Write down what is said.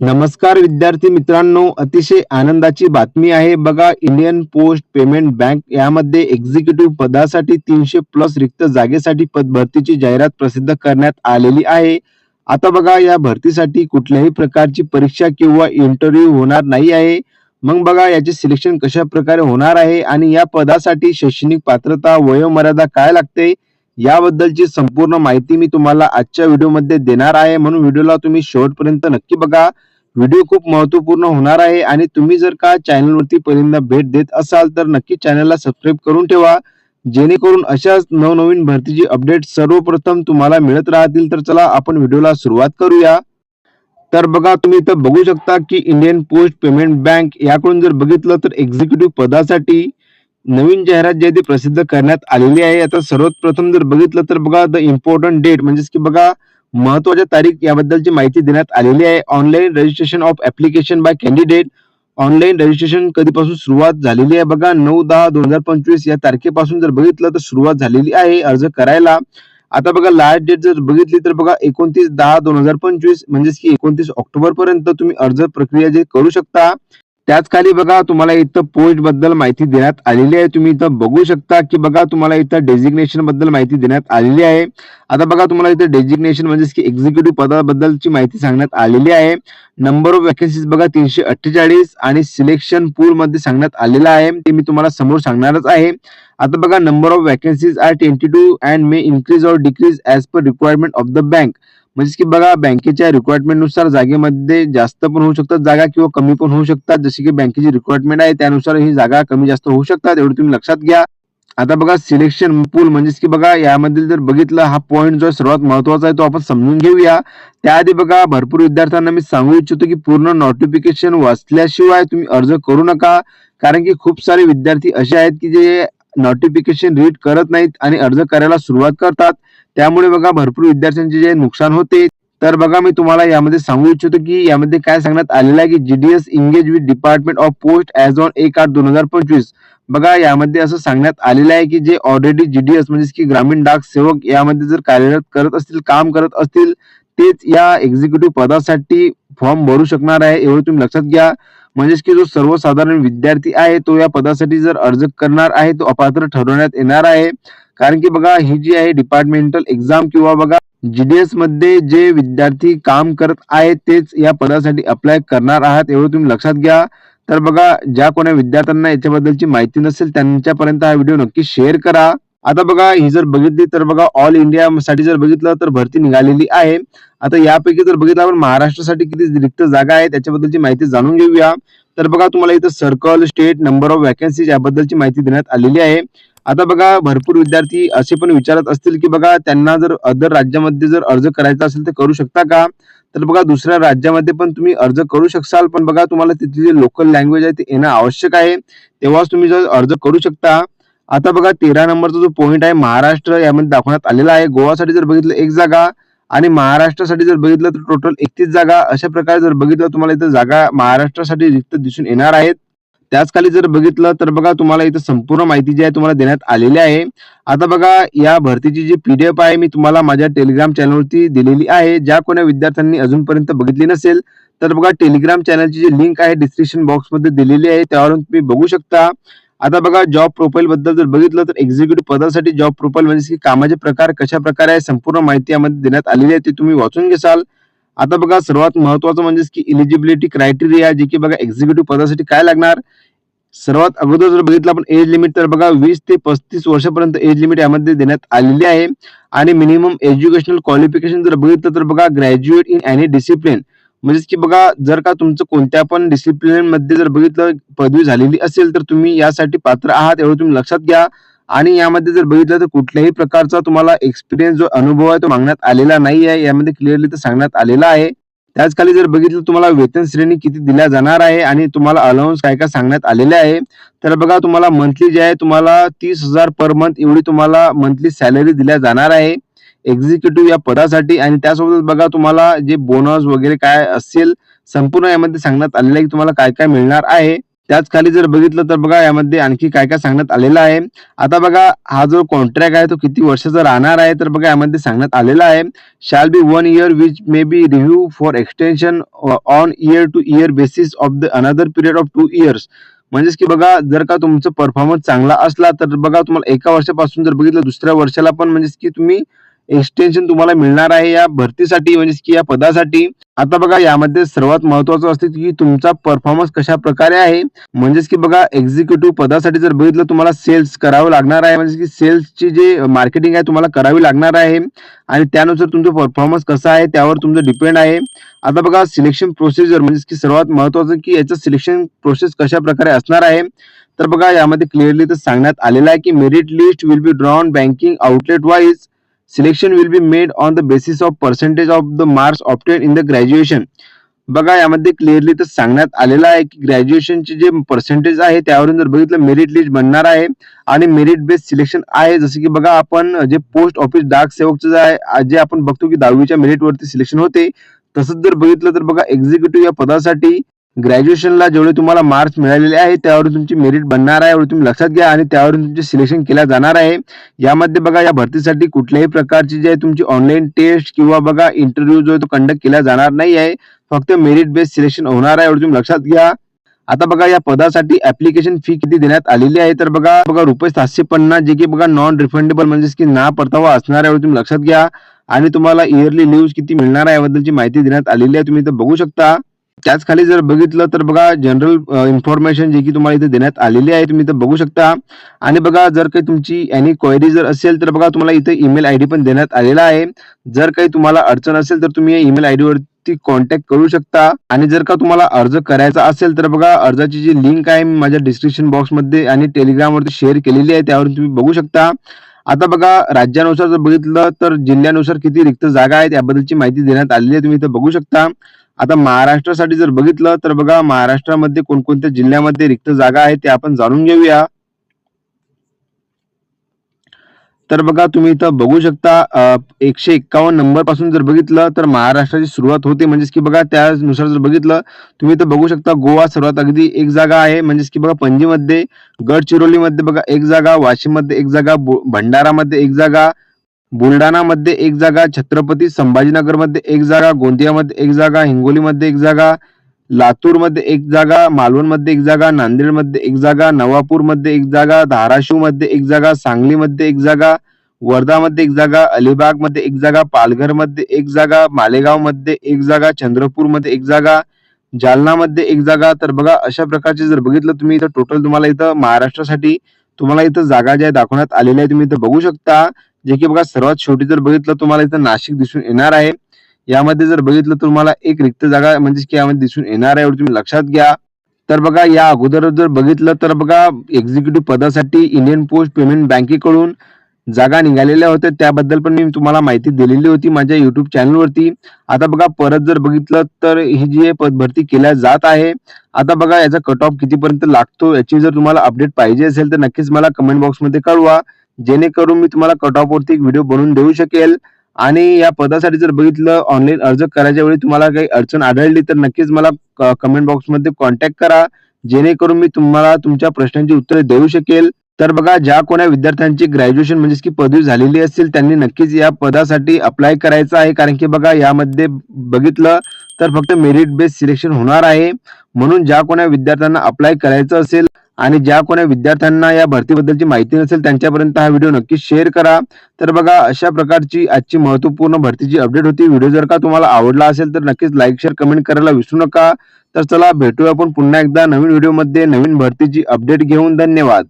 नमस्कार विद्यार्थी मित्रांनो अतिशय आनंदाची बातमी आहे बघा इंडियन पोस्ट पेमेंट बँक यामध्ये एक्झिक्युटिव्ह पदासाठी तीनशे प्लस रिक्त जागेसाठी पद भरतीची जाहिरात प्रसिद्ध करण्यात आलेली आहे. आता बघा या भरतीसाठी कुठल्याही प्रकारची परीक्षा किंवा इंटरव्ह्यू होणार नाही आहे. मग बघा याचे सिलेक्शन कशा प्रकारे होणार आहे आणि या पदासाठी शैक्षणिक पात्रता वयोमर्यादा काय लागते? याबद्दलची संपूर्ण माहिती मी तुम्हाला आजच्या व्हिडिओमध्ये देणार आहे. म्हणून व्हिडिओला तुम्ही शेवटपर्यंत नक्की बघा. व्हिडिओ खूप महत्त्वपूर्ण होणार आहे आणि तुम्ही जर का चॅनलवरती पहिल्यांदा भेट देत असाल तर नक्की चॅनलला सबस्क्राईब करून ठेवा. जेणेकरून अशाच नवनवीन भरतीची अपडेट सर्वप्रथम तुम्हाला मिळत राहतील. तर चला आपण व्हिडिओला सुरुवात करूया. तर बघा तुम्ही इथं बघू शकता की इंडियन पोस्ट पेमेंट बँक याकडून जर बघितलं तर एक्झिक्युटिव्ह पदासाठी नवीन जाहिरात जी आहे ती प्रसिद्ध करण्यात आलेली आहे. आता सर्वप्रथम जर बघितलं तर बघा द इम्पॉर्टंट डेट म्हणजेच की बघा महत्त्वाच्या तारीख याबद्दलची माहिती देण्यात आलेली आहे. Online registration of application by candidate online registration कधीपासून सुरुवात झालेली आहे बघा नऊ दहा दोन हजार पंचवीस या तारखेपासून जर बघितलं तर सुरुवात झालेली आहे अर्ज करायला. आता बघा लास्ट डेट जर बघितली तर बघा एकोणतीस दहा दोन हजार पंचवीस म्हणजेच की एकोणतीस ऑक्टोबर पर्यंत तुम्ही अर्ज प्रक्रिया जे करू शकता. त्याच खाली बघा तुम्हाला इथं पोस्टबद्दल माहिती देण्यात आलेली आहे. तुम्ही इथं बघू शकता की बघा तुम्हाला इथं डेजिग्नेशनबद्दल माहिती देण्यात आलेली आहे. आता बघा तुम्हाला इथं डेजिग्नेशन म्हणजेच की एक्झिक्युटिव्ह पदाबद्दलची माहिती सांगण्यात आलेली आहे. नंबर ऑफ वॅकन्सीज बघा तीनशे अठ्ठेचाळीस आणि सिलेक्शन पूल मध्ये सांगण्यात आलेलं आहे. ते मी तुम्हाला समोर सांगणारच आहे. आता बघा number of vacancies are twenty two and may increase or decrease as per requirement of the bank म्हणजे की बघा बँकेच्या रिक्वायरमेंटनुसार जागेमध्ये जास्त पण होऊ शकतात जागा किंवा कमी पण होऊ शकतात. जशी की बँकेची रिक्वायरमेंट आहे त्यानुसार ही जागा कमी जास्त होऊ शकतात. एवढं तुम्ही लक्षात घ्या. आता बघा सिलेक्शन पूल म्हणजेच की बघा यामधील जर बघितलं हा पॉईंट जो सर्वात महत्त्वाचा आहे तो आपण समजून घेऊया. त्याआधी बघा भरपूर विद्यार्थ्यांना मी सांगू इच्छितो की पूर्ण नोटिफिकेशन वाचल्याशिवाय तुम्ही अर्ज करू नका. कारण की खूप सारे विद्यार्थी असे आहेत की जे नोटिफिकेशन रीड करत नाहीत आणि अर्ज करायला सुरुवात करतात. त्यामुळे बघा भरपूर विद्यार्थ्यांचे जे नुकसान होते तर बघा मी तुम्हाला यामध्ये सांगू इच्छितो की यामध्ये काय सांगण्यात आलेलं आहे की GDS engage with department of post as on एक आठ दोन हजार पंचवीस. बघा यामध्ये असं सांगण्यात आलेलं आहे की जे ऑलरेडी जीडीएस म्हणजे की ग्रामीण डाक सेवक यामध्ये जर कार्यरत करत असतील काम करत असतील तेच या एक्झिक्युटिव्ह पदासाठी फॉर्म भरू शकणार आहे एवढं तुम्ही लक्षात घ्या. म्हणजेच की जो सर्वसाधारण विद्यार्थी आहे तो या पदासाठी जर अर्ज करणार आहे तो अपात्र ठरवण्यात येणार आहे. कारण की बघा ही जी आहे डिपार्टमेंटल एक्झाम किंवा बघा जीडीएसमध्ये जे विद्यार्थी काम करत आहेत तेच या पदासाठी अप्लाय करणार आहात एवढं तुम्ही लक्षात घ्या. तर बघा ज्या कोणा विद्यार्थ्यांना याच्याबद्दलची माहिती नसेल त्यांच्यापर्यंत हा व्हिडिओ नक्की शेअर करा. आता बघा ही जर बघितली तर बघा ऑल इंडिया साठी जर बघितलं तर भरती निघालेली आहे. आता यापैकी जर बघितलं आपण महाराष्ट्रासाठी किती रिक्त जागा आहे त्याच्याबद्दलची माहिती जाणून घेऊया. तर बघा तुम्हाला इथं circle state number of vacancy याबद्दलची माहिती देण्यात आलेली आहे. आता बघा भरपूर विद्यार्थी असे पण विचारत असतील की बघा त्यांना जर अदर राज्यामध्ये जर अर्ज करायचा असेल तर करू शकता का? तर बघा दुसऱ्या राज्यामध्ये पण तुम्ही अर्ज करू शकाल पण बघा तुम्हाला तिथली जे लोकल लँग्वेज आहे ते येणं आवश्यक आहे. तेव्हाच तुम्ही जर अर्ज करू शकता. आता बघा तेरा नंबरचा जो पॉईंट आहे महाराष्ट्र यामध्ये दाखवण्यात आलेला आहे. गोवासाठी जर बघितलं एक जागा आणि महाराष्ट्रासाठी जर बघितलं तर टोटल एकतीस जागा. अशा प्रकारे जर बघितलं तुम्हाला इथं जागा महाराष्ट्रासाठी रिक्त दिसून येणार आहेत. त्याच खाली जर बघितलं तर बघा तुम्हाला इथं संपूर्ण माहिती जी आहे तुम्हाला देण्यात आलेली आहे. आता बघा या भरतीची जी पीडीएफ आहे मी तुम्हाला माझ्या टेलिग्राम चॅनलवरती दिलेली आहे. ज्या कोण्या विद्यार्थ्यांनी अजूनपर्यंत बघितली नसेल तर बघा टेलिग्राम चॅनलची जी लिंक आहे डिस्क्रिप्शन बॉक्समध्ये दिलेली आहे. त्यावरून तुम्ही बघू शकता. आता बघा जॉब प्रोफाईल बद्दल जर बघितलं तर एक्झिक्युटिव्ह पदासाठी जॉब प्रोफाईल म्हणजे की कामाचे प्रकार कशा प्रकारे आहे संपूर्ण माहिती यामध्ये देण्यात आलेली आहे ती तुम्ही वाचून घेसाल. आता बघा सर्वात महत्वाचं म्हणजे की इलिजिबिलिटी क्रायटेरिया जे की बघा एक्झिक्युटिव्ह पदासाठी काय लागणार? सर्वात अगोदर जर बघितलं आपण एज लिमिट तर बघा वीस ते पस्तीस वर्षापर्यंत एज लिमिट यामध्ये देण्यात आलेली आहे. आणि मिनिमम एज्युकेशनल क्वालिफिकेशन जर बघितलं तर बघा ग्रॅज्युएट इन एनी डिसिप्लिन म्हणजेच की बघा जर का तुमचं कोणत्या पण डिसिप्लिनमध्ये जर बघितलं पदवी झालेली असेल तर तुम्ही यासाठी पात्र आहात एवढं तुम्ही लक्षात घ्या. आणि यामध्ये जर बघितलं तर कुठल्याही प्रकारचा तुम्हाला एक्सपिरियन्स जो अनुभव आहे तो मागण्यात आलेला नाही आहे. यामध्ये क्लिअरली तर सांगण्यात आलेला आहे. त्याच खाली जर बघितलं तुम्हाला वेतन श्रेणी किती दिल्या जाणार आहे आणि तुम्हाला अलाउन्स काय काय सांगण्यात आलेले आहे. तर बघा तुम्हाला मंथली जे आहे तुम्हाला तीस हजार पर मंथ एवढी तुम्हाला मंथली सॅलरी दिल्या जाणार आहे. एक्झिक्युटिव्ह या पदासाठी आणि त्यासोबतच बघा तुम्हाला जे बोनस वगैरे काय असेल संपूर्ण यामध्ये सांगण्यात आलेलं आहे की तुम्हाला काय काय मिळणार आहे. त्याच खाली जर बघितलं तर बघा यामध्ये आणखी काय काय सांगण्यात आलेलं आहे. आता बघा हा जो कॉन्ट्रॅक्ट आहे तो किती वर्षाचा राहणार आहे? तर बघा यामध्ये सांगण्यात आलेला आहे shall be one year which may be review for extension on year to year basis of the another period of two years म्हणजेच की बघा जर का तुमचं परफॉर्मन्स चांगला असला तर बघा तुम्हाला एका वर्षापासून जर बघितलं दुसऱ्या वर्षाला पण म्हणजेच की तुम्ही एक्सटेन्शन तुम्हाला मिळणार आहे या भरतीसाठी म्हणजे की या पदासाठी. आता बघा यामध्ये सर्वात महत्वाचं असते की तुमचा परफॉर्मन्स कशा प्रकारे आहे. म्हणजेच की बघा एक्झिक्युटिव्ह पदासाठी जर बघितलं तुम्हाला सेल्स करावं लागणार आहे. म्हणजे की सेल्सची जे मार्केटिंग आहे तुम्हाला करावी लागणार आहे. आणि त्यानुसार तुमचा परफॉर्मन्स कसा आहे त्यावर तुमचं डिपेंड आहे. आता बघा सिलेक्शन प्रोसिजर म्हणजे की सर्वात महत्वाचं की याचं सिलेक्शन प्रोसेस कशा प्रकारे असणार आहे. तर बघा यामध्ये क्लिअरली तर सांगण्यात आलेलं आहे की merit list will be drawn banking outlet wise selection will be made on the basis of percentage of the marks obtain in the graduation बघा यामध्ये क्लिअरली तर सांगण्यात आलेलं आहे की ग्रॅज्युएशनचे जे पर्सेंटेज आहे त्यावरून जर बघितलं मेरिट लिस्ट बनणार आहे आणि मेरिट बेस्ड सिलेक्शन आहे. जसं की बघा आपण जे पोस्ट ऑफिस डाक सेवकचं जे आहे जे आपण बघतो की दहावीच्या मेरिटवरती सिलेक्शन होते तसंच जर बघितलं तर बघा एक्झिक्युटिव्ह या पदासाठी ग्रॅज्युएशनला जेवढे तुम्हाला मार्क्स मिळालेले आहे त्यावरून तुमची मेरिट बनणार आहे एवढं तुम्ही लक्षात घ्या आणि त्यावरून तुमचे सिलेक्शन केल्या जाणार आहे. यामध्ये बघा या भरतीसाठी कुठल्याही प्रकारची जे आहे तुमची ऑनलाईन टेस्ट किंवा बघा इंटरव्ह्यू जो तो कंडक्ट केला जाणार नाही आहे. फक्त मेरिट बेस्ड सिलेक्शन होणार आहे एवढं तुम्ही लक्षात घ्या. आता बघा या पदासाठी ऍप्लिकेशन फी किती देण्यात आलेली आहे तर बघा बघा रुपये सातशे पन्नास जे की बघा नॉन रिफंडेबल म्हणजेच की ना परतावा असणार आहे तुम्ही लक्षात घ्या. आणि तुम्हाला इयरली लिव्ह किती मिळणार आहे याबद्दलची माहिती देण्यात आलेली आहे तुम्ही इथं बघू शकता. त्याच खाली जर बघितलं तर बघा जनरल इन्फॉर्मेशन जे की तुम्हाला इथे देण्यात आलेली आहे तुम्ही इथं बघू शकता. आणि बघा जर काही तुमची एनी क्वेरी जर असेल तर बघा तुम्हाला इथे ईमेल आयडी पण देण्यात आलेला आहे. जर काही तुम्हाला अडचण असेल तर तुम्ही या ईमेल आयडी वरती कॉन्टॅक्ट करू शकता. आणि जर का तुम्हाला अर्ज करायचा असेल तर बघा अर्जाची जी लिंक आहे मी माझ्या डिस्क्रिप्शन बॉक्समध्ये आणि टेलिग्राम वरती शेअर केलेली आहे त्यावर तुम्ही बघू शकता. आता बघा राज्यानुसार जर बघितलं तर जिल्ह्यानुसार किती रिक्त जागा आहेत याबद्दलची माहिती देण्यात आलेली आहे तुम्ही इथं बघू शकता. आता महाराष्ट्रासाठी जर बघितलं तर बघा महाराष्ट्रामध्ये कोणकोणत्या जिल्ह्यामध्ये रिक्त जागा आहे ते आपण जाणून घेऊया. तर बघा तुम्ही इथं बघू शकता एकशे एक्कावन्न नंबरपासून जर बघितलं तर महाराष्ट्राची सुरुवात होते म्हणजेच की बघा त्यानुसार जर बघितलं तुम्ही इथं बघू शकता गोवा सर्वात अगदी एक जागा आहे म्हणजेच की बघा पणजीमध्ये गडचिरोलीमध्ये बघा एक जागा वाशिममध्ये एक जागा भंडारामध्ये एक जागा बुलढाणामध्ये एक जागा छत्रपती संभाजीनगरमध्ये एक जागा गोंदियामध्ये एक जागा हिंगोलीमध्ये एक जागा लातूरमध्ये एक जागा मालवणमध्ये एक जागा नांदेडमध्ये एक जागा नवापूरमध्ये एक जागा धाराशिवमध्ये एक जागा सांगलीमध्ये एक जागा वर्धामध्ये एक जागा अलिबागमध्ये एक जागा पालघरमध्ये एक जागा मालेगावमध्ये एक जागा चंद्रपूरमध्ये एक जागा जालनामध्ये एक जागा तर बघा अशा प्रकारचे जर बघितलं तुम्ही इथं टोटल तुम्हाला इथं महाराष्ट्रासाठी तुम्हाला इथं जागा ज्या दाखवण्यात आलेल्या आहे तुम्ही इथं बघू शकता जे की बघा सर्वात शेवटी जर बघितलं तुम्हाला इथं नाशिक दिसून येणार आहे. यामध्ये जर बघितलं तर तुम्हाला एक रिक्त जागा म्हणजे की यामध्ये दिसून येणार आहे तुम्ही लक्षात घ्या. तर बघा या अगोदर जर बघितलं तर बघा एक्झिक्युटिव्ह पदासाठी इंडियन पोस्ट पेमेंट बँकेकडून जागा निघालेल्या होत्या. त्याबद्दल पण मी तुम्हाला माहिती दिलेली होती माझ्या युट्यूब चॅनलवरती आता बघा परत जर बघितलं तर ही जी पद भरती केल्या जात आहे. आता बघा याचा कट ऑफ कितीपर्यंत लागतो याची जर तुम्हाला अपडेट पाहिजे असेल तर नक्कीच मला कमेंट बॉक्समध्ये कळवा. जेणेकरून मी तुम्हाला कट ऑफ वरती व्हिडिओ बनवून देऊ शकेल. आणि या पदासाठी जर बघितलं ऑनलाईन अर्ज करायच्या वेळी तुम्हाला काही अडचण आढळली तर नक्कीच मला कमेंट बॉक्समध्ये कॉन्टॅक्ट करा. जेणेकरून मी तुम्हाला तुमच्या प्रश्नांची उत्तरे देऊ शकेल. तर बघा ज्या कोणा विद्यार्थ्यांची ग्रॅज्युएशन म्हणजेच की पदवी झालेली असेल त्यांनी नक्कीच या पदासाठी अप्लाय करायचं आहे. कारण की बघा यामध्ये बघितलं तर फक्त मेरिट बेस्ड सिलेक्शन होणार आहे. म्हणून ज्या कोणा विद्यार्थ्यांना अप्लाय करायचं असेल आणि ज्या कोणा विद्यार्थ्यांना या भरतीबद्दलची माहिती नसेल त्यांच्यापर्यंत हा व्हिडिओ नक्कीच शेअर करा. तर बघा अशा प्रकारची आजची महत्त्वपूर्ण भरतीची अपडेट होती. व्हिडिओ जर का तुम्हाला आवडला असेल तर नक्कीच लाईक शेअर कमेंट करायला विसरू नका. तर चला भेटूया आपण पुन्हा एकदा नवीन व्हिडिओमध्ये. नवीन भरतीची अपडेट घेऊन धन्यवाद.